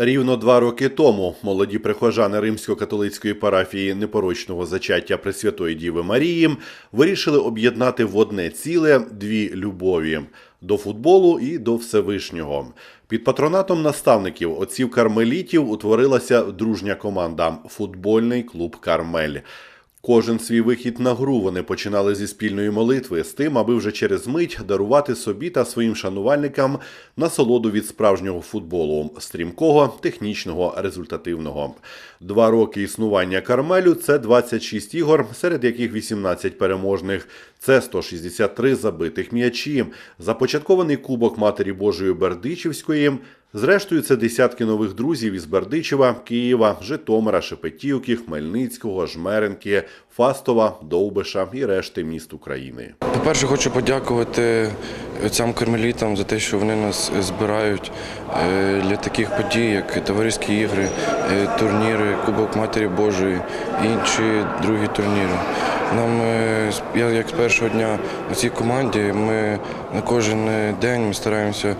Рівно два роки тому молоді прихожани римсько-католицької парафії непорочного зачаття Пресвятої Діви Марії вирішили об'єднати в одне ціле дві любові до футболу і до Всевишнього. Під патронатом наставників отців кармелітів утворилася дружня команда футбольний клуб Кармель. Кожен свій вихід на гру вони починали зі спільної молитви з тим, аби вже через мить дарувати собі та своїм шанувальникам насолоду від справжнього футболу, стрімкого, технічного, результативного. Два роки існування Кармелю це 26 ігор, серед яких 18 переможних. Це 163 забитих м'ячі, започаткований кубок Матері Божої Бердичівської. Зрештою, це десятки нових друзів із Бердичева, Києва, Житомира, Шепетівки, Хмельницького, Жмеренки, Фастова, Довбиша і решти міст України. По-перше, хочу подякувати отцям кармелітам за те, що вони нас збирають е, для таких подій, як товариські ігри, е, турніри, Кубок Матері Божої інші другі турніри. Нам, е, я як з першого дня у цій команді, ми на кожен е, день ми стараємося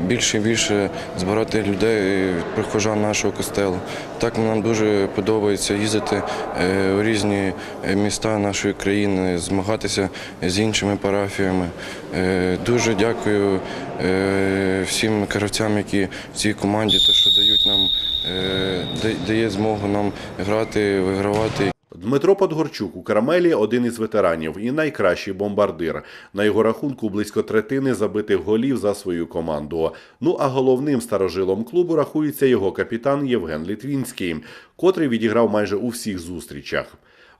більше і більше збирати людей, е, прихожан нашого костелу. Так нам дуже подобається їздити е, у різні е, міста нашої країни, змагатися з іншими парафіями. Дуже дякую е, всім гравцям, які в цій команді, те, що дають нам, е, дає змогу нам грати, вигравати. Дмитро Подгорчук у Карамелі один із ветеранів і найкращий бомбардир. На його рахунку близько третини забитих голів за свою команду. Ну а головним старожилом клубу рахується його капітан Євген Літвінський, котрий відіграв майже у всіх зустрічах.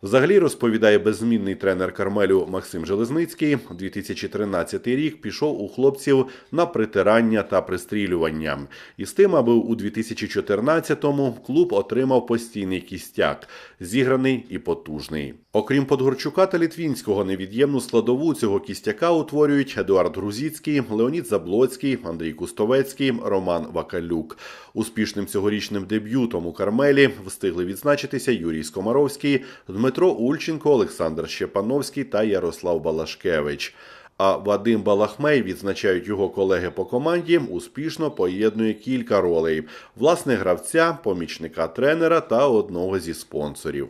Взагалі розповідає беззмінний тренер Кармелю Максим Железницький. 2013 рік пішов у хлопців на притирання та пристрілювання. І з тим, аби у 2014-му клуб отримав постійний кістяк, зіграний і потужний. Окрім Подгорчука та Літвінського, невід'ємну складову цього кістяка утворюють Едуард Грузіцький, Леонід Заблоцький, Андрій Кустовецький, Роман Вакалюк. Успішним цьогорічним дебютом у Кармелі встигли відзначитися Юрій Скомаровський, Дмитро Ульченко, Олександр Щепановський та Ярослав Балашкевич. А Вадим Балахмей, відзначають його колеги по команді, успішно поєднує кілька ролей: власне гравця, помічника тренера та одного зі спонсорів.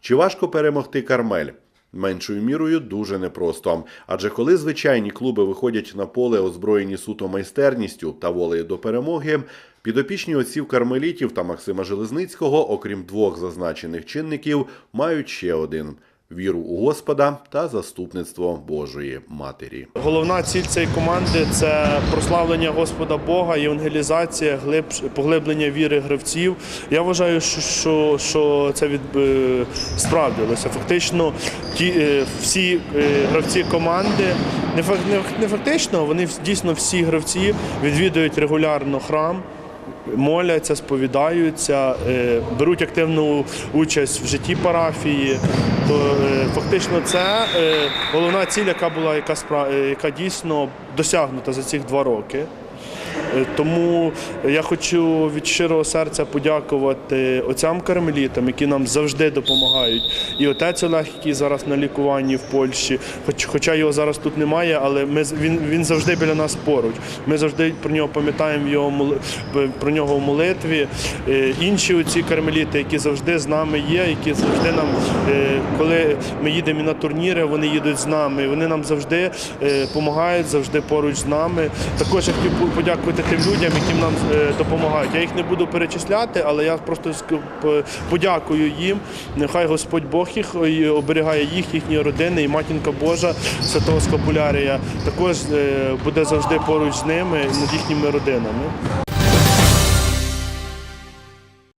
Чи важко перемогти Кармель? Меншою мірою дуже непросто. Адже коли звичайні клуби виходять на поле озброєні суто майстерністю та волею до перемоги, підопічні отців кармелітів та Максима Железницького, окрім двох зазначених чинників, мають ще один віру у Господа та заступництво Божої Матері. Головна ціль цієї команди це прославлення Господа Бога, євангелізація, глибш- поглиблення віри гравців. Я вважаю, що, що, що це від, е, справдилося. Фактично, ті, е, всі е, гравці команди, не фактично, вони дійсно всі гравці відвідують регулярно храм. Моляться, сповідаються, е, беруть активну участь в житті парафії. То е, фактично це е, головна ціль, яка була, яка яка дійсно досягнута за ці два роки. Е, Тому я хочу від щирого серця подякувати отцям кармелітам, які нам завжди допомагають. І отець Олег, який зараз на лікуванні в Польщі, хоч, хоча його зараз тут немає, але ми, він, він завжди біля нас поруч. Ми завжди про нього пам'ятаємо його про нього в молитві. Е, Інші оці кармеліти, які завжди з нами є, які завжди нам, е, коли ми їдемо на турніри, вони їдуть з нами. Вони нам завжди допомагають, завжди поруч з нами. Також я хотів подякувати тим людям, яким нам е, допомагають. Я їх не буду перечисляти, але я просто подякую їм. Нехай Господь Бог їх е, оберігає їх, їхні родини, і матінка Божа Святого Скапулярія також е, буде завжди поруч з ними над їхніми родинами.